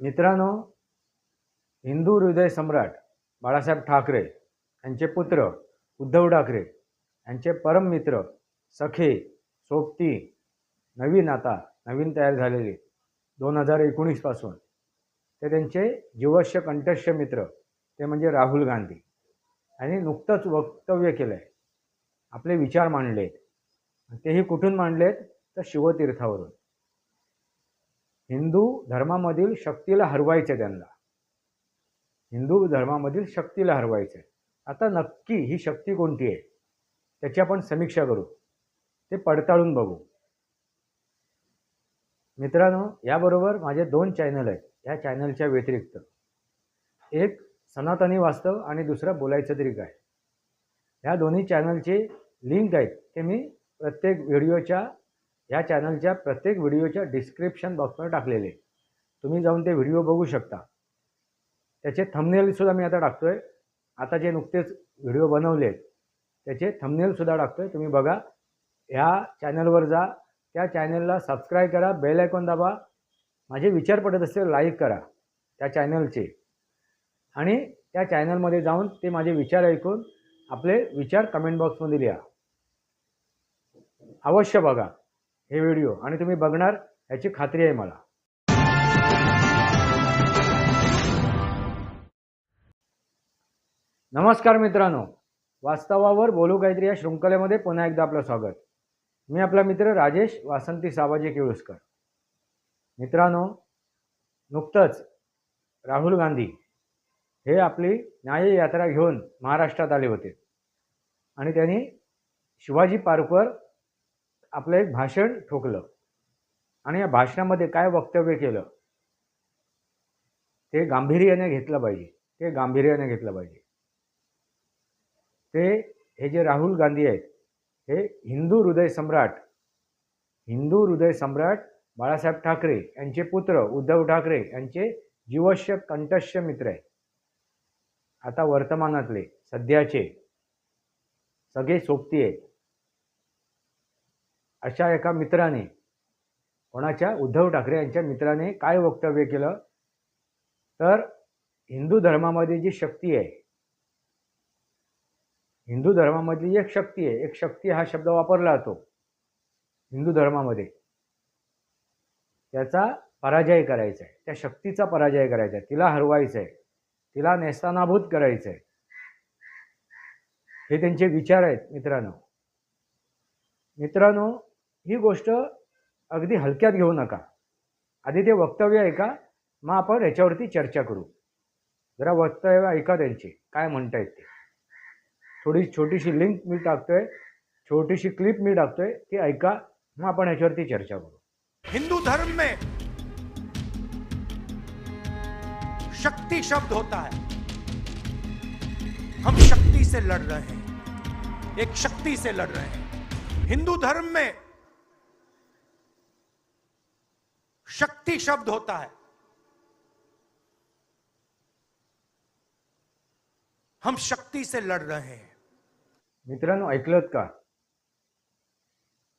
मित्रांनो हिंदू हृदय सम्राट बाळासाहेब ठाकरे यांचे पुत्र उद्धव ठाकरे यांचे परम मित्र सखे सोबती नवीन आता नवीन तयार झालेले दोन हजार एकोणीसपासून ते त्यांचे जीवश्य कंठश्य मित्र ते म्हणजे राहुल गांधी. यांनी नुकतंच वक्तव्य केलं आहे आपले विचार मांडलेत. तेही कुठून मांडलेत? तर शिवतीर्थावरून. हिंदू धर्मामधील शक्तीला हरवायचं त्यांना. हिंदू धर्मामधील शक्तीला हरवायचं. आहे आता नक्की ही शक्ती कोणती आहे? त्याची आपण समीक्षा करू. ते पडताळून बघू. मित्रांनो याबरोबर माझे दोन चॅनल आहेत. या चॅनलच्या व्यतिरिक्त. एक सनातनी वास्तव आणि दुसरं बोलायचं तरी काय? ह्या दोन्ही चॅनलचे लिंक आहेत ते मी प्रत्येक व्हिडिओच्या या चॅनलच्या प्रत्येक व्हिडिओच्या डिस्क्रिप्शन बॉक्समध्ये टाकलेले तुम्ही जाऊन ते व्हिडिओ बघू शकता. त्याचे थंबनेलसुद्धा मी आता टाकतो आहे आता जे नुकतेच व्हिडिओ बनवले आहेत त्याचे थंबनेलसुद्धा टाकतो आहे तुम्ही बघा. ह्या चॅनलवर जा. त्या चॅनलला सबस्क्राईब करा. बेल आयकॉन दाबा. माझे विचार पडत असतील लाईक करा त्या चॅनलचे आणि त्या चॅनलमध्ये जाऊन ते माझे विचार ऐकून आपले विचार कमेंट बॉक्समध्ये लिहा. अवश्य बघा. हे व्हिडिओ आणि तुम्ही बघणार याची खात्री आहे मला. नमस्कार मित्रांनो. वास्तवावर बोलू काहीतरी या शृंखलेमध्ये पुन्हा एकदा आपलं स्वागत. मी आपला मित्र राजेश वासंती साबाजी केळुसकर. मित्रांनो नुकतंच राहुल गांधी हे आपली न्याय यात्रा घेऊन महाराष्ट्रात आले होते. आणि त्यांनी शिवाजी पार्कवर आपलं एक भाषण ठोकलं. आणि या भाषणामध्ये काय वक्तव्य केलं? ते गांभीर्याने घेतलं पाहिजे. ते गांभीर्याने घेतलं पाहिजे. ते हे जे राहुल गांधी आहेत हे हिंदू हृदय सम्राट हिंदू हृदय सम्राट बाळासाहेब ठाकरे यांचे पुत्र उद्धव ठाकरे यांचे जीवश्य कंठश्य मित्र आहेत. आता वर्तमानातले सध्याचे सगळे सोबती आहेत. अशा एका मित्राने कोणाच्या? उद्धव ठाकरे यांच्या मित्राने काय वक्तव्य केलं? तर हिंदू धर्मामध्ये जी शक्ती आहे हिंदू धर्मामधली एक शक्ती आहे एक शक्ती हा शब्द वापरला जातो हिंदू धर्मामध्ये. त्याचा पराजय करायचा आहे. त्या शक्तीचा पराजय करायचा आहे. तिला हरवायचं आहे. तिला नेस्तानाभूत करायचं आहे. हे त्यांचे विचार आहेत मित्रांनो. मित्रांनो ही गोष्ट अगदी हलक्यात घेऊ नका. आधी ते वक्तव्य ऐका मग आपण ह्याच्यावरती चर्चा करू. जरा वक्तव्य ऐका त्यांचे काय म्हणतायत ते. थोडी छोटीशी लिंक मी टाकतोय छोटीशी क्लिप मी टाकतोय ती ऐका मग आपण ह्याच्यावरती चर्चा करू. हिंदू धर्म में शक्ति शब्द होता है। हम शक्ति से लड़ रहे हैं एक शक्ति से लड़ रहे हैं। हिंदू धर्म में शक्ति शब्द होता है। हम शक्ति से लड़ रहे हैं। मित्रांनो ऐकलत का?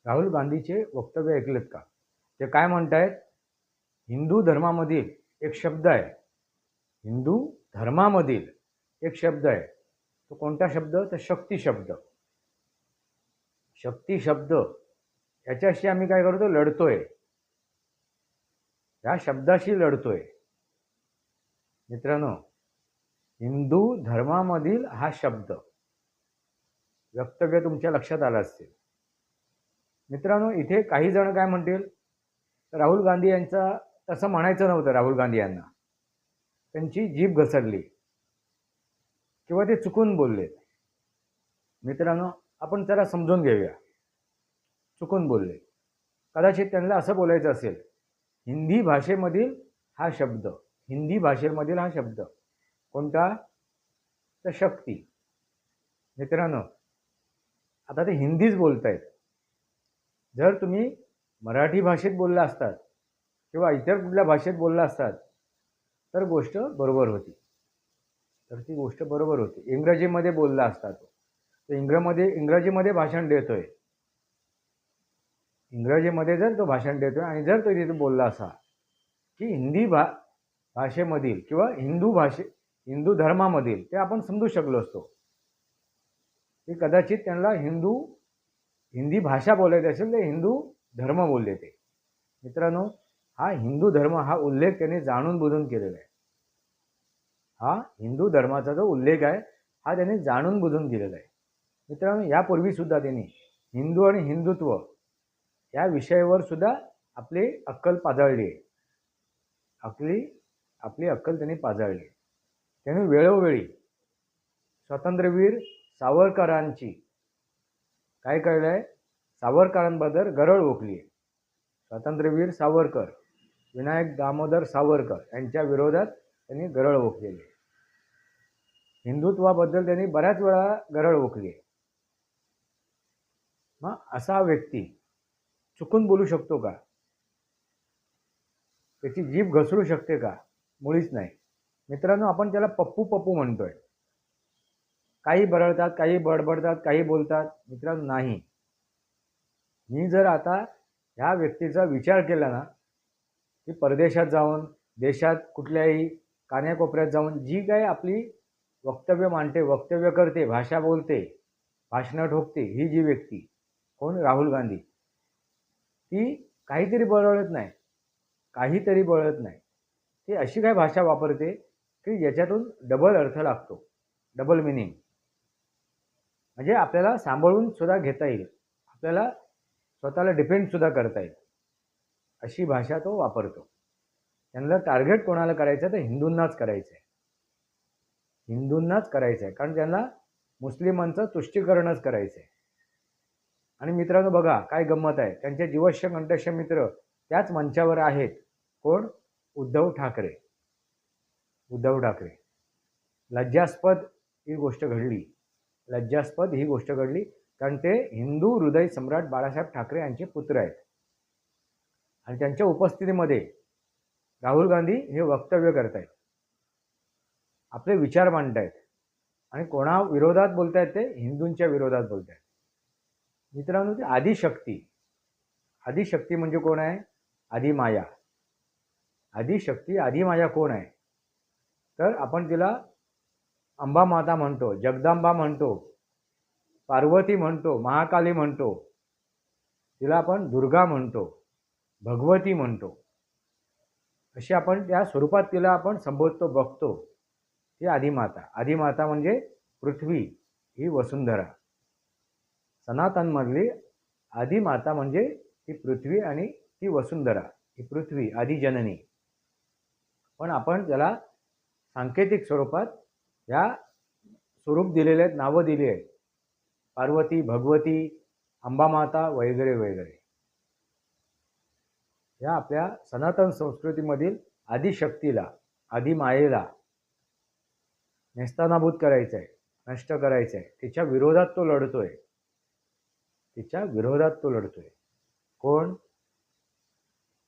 राहुल गांधीचे वक्तव्य ऐकलत का? ते काय म्हणतायत? हिंदू धर्मामधील एक शब्द आहे. हिंदू धर्मामधील एक शब्द आहे. तो कोणता शब्द? तर शक्ती शब्द. शक्ती शब्द. याच्याशी आम्ही काय करतो लढतोय. ह्या शब्दाशी लढतोय. मित्रांनो हिंदू धर्मामधील हा शब्द वक्तव्य तुमच्या लक्षात आलं असतील. मित्रांनो इथे काही जण काय म्हणतील? राहुल गांधी यांचा तसं म्हणायचं नव्हतं राहुल गांधी यांना. त्यांची जीभ घसरली. किंवा ते चुकून बोलले मित्रांनो आपण जरा समजून घेऊया. चुकून बोलले कदाचित त्यांना असं बोलायचं असेल. हिंदी भाषेमधील हा शब्द हिंदी भाषेमधील हा शब्द कोणता? तर शक्ती. मित्रांनो आता ते हिंदीच बोलतायत. जर तुम्ही मराठी भाषेत बोलला असतात किंवा इतर कुठल्या भाषेत बोलला असतात तर गोष्ट बरोबर होती. तर ती गोष्ट बरोबर होती. इंग्रजीमध्ये बोलला असता तो. तर इंग्रमध्ये इंग्रजीमध्ये भाषण देतोय. इंग्रजीमध्ये जर तो भाषण देतोय आणि जर तो तिथे बोलला असा की हिंदी भा भाषेमधील किंवा हिंदू भाषे हिंदू धर्मामधील ते आपण समजू शकलो असतो. की कदाचित त्यांना हिंदू हिंदी भाषा बोलायची असेल तर हिंदू धर्म बोलले ते. मित्रांनो हा हिंदू धर्म हा उल्लेख त्यांनी जाणून बुजून केलेला आहे. हा हिंदू धर्माचा जो उल्लेख आहे हा त्यांनी जाणून बुजून केलेला आहे. मित्रांनो यापूर्वीसुद्धा त्यांनी हिंदू आणि हिंदुत्व या विषयावर सुद्धा आपली अक्कल पाजळली. आहे आपली आपली अक्कल त्यांनी पाजळली. त्यांनी वेळोवेळी स्वातंत्र्यवीर सावरकरांची काय कळलं आहे सावरकरांबद्दल गरळ ओकली आहे स्वातंत्र्यवीर सावरकर विनायक दामोदर सावरकर यांच्या विरोधात त्यांनी गरळ ओकलेली. आहे हिंदुत्वाबद्दल त्यांनी बऱ्याच वेळा गरळ ओकली आहे मग असा व्यक्ती चुकून बोलू शकतो का? त्याची जीभ घसरू शकते का? मुळीच नाही. मित्रांनो आपण त्याला पप्पू पप्पू म्हणतोय. काही बरळतात काही बडबडतात काही बोलतात. मित्रांनो नाही. मी जर आता ह्या व्यक्तीचा विचार केला ना की परदेशात जाऊन देशात कुठल्याही कान्याकोपऱ्यात जाऊन जी काही आपली वक्तव्य मांडते वक्तव्य करते भाषा बोलते भाषणं ठोकते ही जी व्यक्ती कोण? राहुल गांधी. ती काहीतरी बळत नाही. काहीतरी बळत नाही. ती अशी काय भाषा वापरते की ज्याच्यातून डबल अर्थ लागतो. डबल मिनिंग म्हणजे आपल्याला सांभाळून सुद्धा घेता येईल. आपल्याला स्वतःला डिपेंड सुद्धा करता येईल. अशी भाषा तो वापरतो. त्यांना टार्गेट कोणाला करायचं तर हिंदूंनाच करायचं आहे हिंदूंनाच करायचं आहे कारण त्यांना मुस्लिमांचं तुष्टीकरणच करायचं आहे आणि मित्रांनो बघा काय गंमत आहे. त्यांचे जीवश्य कंठश्य मित्र त्याच मंचावर आहेत. कोण? उद्धव ठाकरे. उद्धव ठाकरे. लज्जास्पद ही गोष्ट घडली. लज्जास्पद ही गोष्ट घडली. कारण ते हिंदू हृदय सम्राट बाळासाहेब ठाकरे यांचे पुत्र आहेत. आणि त्यांच्या उपस्थितीमध्ये राहुल गांधी हे वक्तव्य करत आहेत आपले विचार मांडतायत. आणि कोणा विरोधात बोलतायत ते? हिंदूंच्या विरोधात बोलतायत. मित्रांनो ती आदिशक्ती आदिशक्ती म्हणजे कोण आहे? आदिमाया आदिशक्ती आदिमाया कोण आहे? तर आपण तिला अंबा माता म्हणतो जगदांबा म्हणतो पार्वती म्हणतो महाकाली म्हणतो तिला आपण दुर्गा म्हणतो भगवती म्हणतो. अशी आपण त्या स्वरूपात तिला आपण संबोधतो बघतो. ती आदिमाता आदिमाता म्हणजे पृथ्वी ही वसुंधरा. सनातनमधली आदिमाता म्हणजे ती पृथ्वी आणि ती वसुंधरा ही पृथ्वी आदिजननी पण आपण त्याला सांकेतिक स्वरूपात या स्वरूप दिलेले आहेत नावं दिली आहेत. पार्वती भगवती अंबामाता वगैरे वगैरे. या आपल्या सनातन संस्कृतीमधील आदिशक्तीला आदिमायेला नेस्तानाभूत करायचं आहे नष्ट करायचं आहे तिच्या विरोधात तो लढतोय. तिच्या विरोधात तो लढतोय. कोण?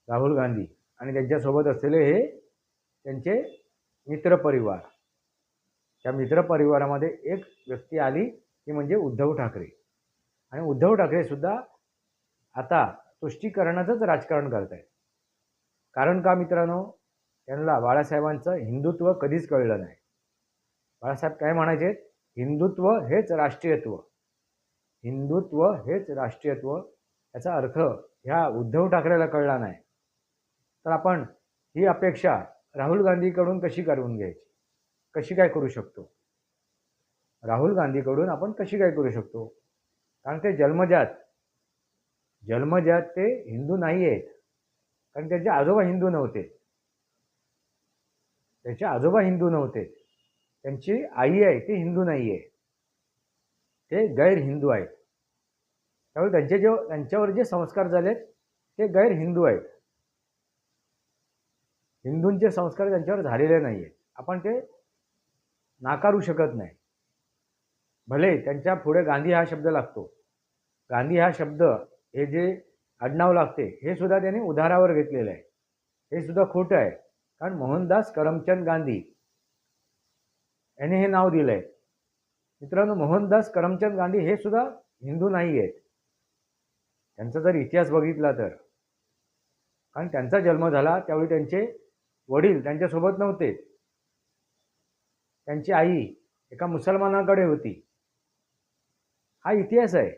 राहुल गांधी. आणि त्यांच्यासोबत असलेले हे त्यांचे मित्रपरिवार. त्या मित्रपरिवारामध्ये एक व्यक्ती आली ती म्हणजे उद्धव ठाकरे. आणि उद्धव ठाकरेसुद्धा आता तुष्टीकरणाचंच राजकारण करत आहेत कारण का मित्रांनो? त्यांना बाळासाहेबांचं हिंदुत्व कधीच कळलं नाही. बाळासाहेब काय म्हणायचे? हिंदुत्व हेच राष्ट्रीयत्व. हिंदुत्व हेच राष्ट्रीयत्व याचा अर्थ ह्या उद्धव ठाकरेला कळला नाही. तर आपण ही अपेक्षा राहुल गांधीकडून कशी करून घ्यायची? कशी काय करू शकतो? राहुल गांधीकडून आपण कशी काय करू शकतो? कारण ते जन्मजात जन्मजात ते हिंदू नाही आहेत कारण त्यांचे आजोबा हिंदू नव्हते. त्याचे आजोबा हिंदू नव्हते. त्यांची आई आहे ती हिंदू नाही आहे ते गैर हिंदू आहेत. त्यामुळे त्यांचे जे त्यांच्यावर जे संस्कार झालेत ते गैर हिंदू आहेत. हिंदूंचे संस्कार त्यांच्यावर झालेले नाही आहेत आपण ते नाकारू शकत नाही. भले त्यांच्या पुढे गांधी हा शब्द लागतो. गांधी हा शब्द हे जे आडनाव लागते हे सुद्धा त्यांनी उधारावर घेतलेलं आहे. हे सुद्धा खोटं आहे. कारण मोहनदास करमचंद गांधी यांनी हे नाव दिलं आहे मित्रांनो मोहनदास करमचंद गांधी हे सुद्धा हिंदू नाही आहेत. त्यांचा जर इतिहास बघितला तर. कारण त्यांचा जन्म झाला त्यावेळी त्यांचे वडील त्यांच्यासोबत नव्हते. त्यांची आई एका मुसलमानाकडे होती. हा इतिहास आहे.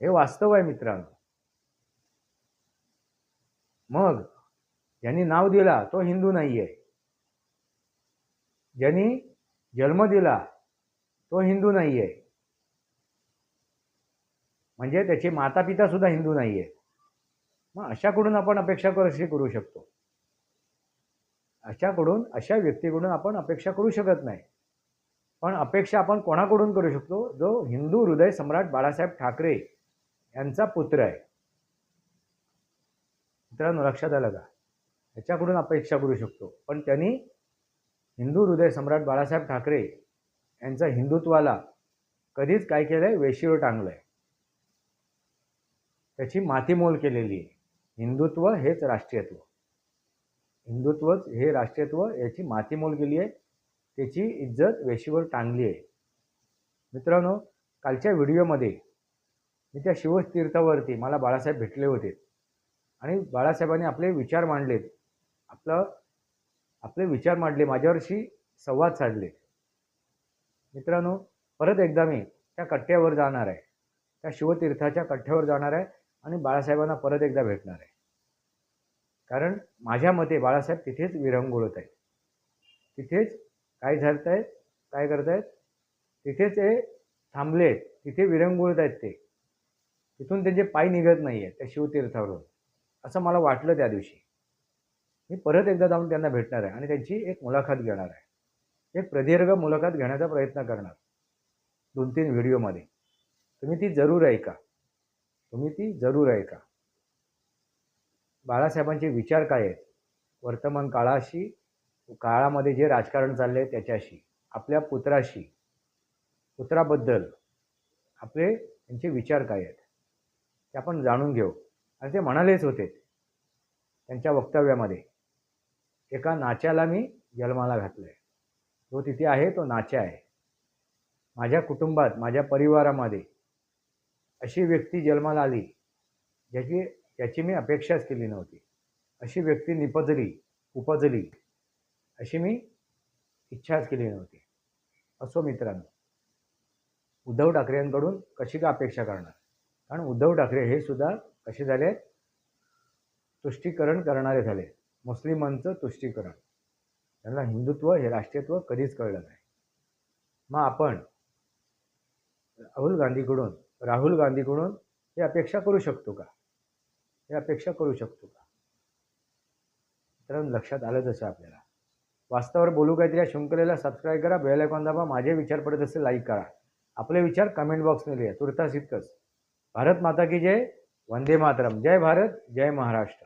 हे वास्तव आहे मित्रांनो. मग ज्यांनी नाव दिला तो हिंदू नाही आहे ज्यांनी जन्म दिला तो हिंदू नाही आहे म्हणजे त्याचे माता पिता सुद्धा हिंदू नाही आहेत मग अशाकडून आपण अपेक्षा कशी करू शकतो? अशाकडून अशा व्यक्तीकडून आपण अपेक्षा करू शकत नाही. पण अपेक्षा आपण कोणाकडून करू शकतो? जो हिंदू हृदय सम्राट बाळासाहेब ठाकरे यांचा पुत्र आहे. मित्रांनो लक्षात आलं का? ह्याच्याकडून अपेक्षा करू शकतो. पण त्यांनी हिंदू हृदय सम्राट बाळासाहेब ठाकरे यांचा हिंदुत्वाला कधीच काय केलं आहे वेशीवर टांगलं आहे त्याची मातीमोल केलेली आहे. हिंदुत्व हेच राष्ट्रीयत्व. हिंदुत्वच हे राष्ट्रीयत्व याची मातीमोल केली आहे. त्याची इज्जत वेशीवर टांगली आहे. मित्रांनो कालच्या व्हिडिओमध्ये मी त्या शिवतीर्थावरती मला बाळासाहेब भेटले होते. आणि बाळासाहेबांनी आपले विचार मांडलेत. आपलं आपले विचार मांडले. माझ्यावरशी संवाद साधले. मित्रांनो परत एकदा मी त्या कट्ट्यावर जाणार आहे. त्या शिवतीर्थाच्या कट्ट्यावर जाणार आहे आणि बाळासाहेबांना परत एकदा भेटणार आहे. कारण माझ्या मते बाळासाहेब तिथेच विरंगुळत आहेत. तिथेच काय झालत आहेत काय करतायत? तिथेच ते थांबले आहेत तिथे विरंगुळत आहेत ते. तिथून त्यांचे पाय निघत नाही आहेत त्या शिवतीर्थावरून. असं मला वाटलं त्या दिवशी. मी परत एकदा जाऊन त्यांना भेटणार आहे आणि त्यांची एक मुलाखत घेणार आहे. एक प्रदीर्घ मुलाखत घेण्याचा प्रयत्न करणार. दोन तीन व्हिडिओमध्ये तुम्ही ती जरूर ऐका. तुम्ही ती जरूर ऐका. बाळासाहेबांचे विचार काय आहेत? वर्तमान काळाशी काळामध्ये जे राजकारण चालले आहे त्याच्याशी आपल्या पुत्राशी पुत्राबद्दल आपले त्यांचे विचार काय आहेत? ते आपण जाणून घेऊ. आणि ते म्हणालेच होते त्यांच्या वक्तव्यामध्ये. एका नाच्याला मी जन्माला घातलं आहे जो तिथे आहे तो नाच्या आहे. माझ्या कुटुंबात माझ्या परिवारामध्ये अशी व्यक्ती जन्माला आली ज्याची त्याची मी अपेक्षाच केली नव्हती. अशी व्यक्ती निपजली उपजली अशी मी इच्छाच केली नव्हती. असो मित्रांनो उद्धव ठाकरेंकडून कशी का अपेक्षा करणार? कारण उद्धव ठाकरे हे सुद्धा कसे झाले? तुष्टीकरण करणारे झाले. मुस्लिमांचं तुष्टीकरण. त्यांना हिंदुत्व हे राष्ट्रीयत्व कधीच कळलं नाही. मग आपण राहुल गांधीकडून राहुल गांधीकडून हे अपेक्षा करू शकतो का? हे अपेक्षा करू शकतो का? तर लक्षात आलं जसं आपल्याला. वास्तवावर बोलू काहीतरी या शृंखलेला सबस्क्राईब करा बेल आयकॉन दाबा माझे विचार पडत असेल लाईक करा. आपले विचार कमेंट बॉक्समध्ये लिहा तुर्तास इतकंच. भारत माता की जय वंदे मातरम. जय भारत जय महाराष्ट्र.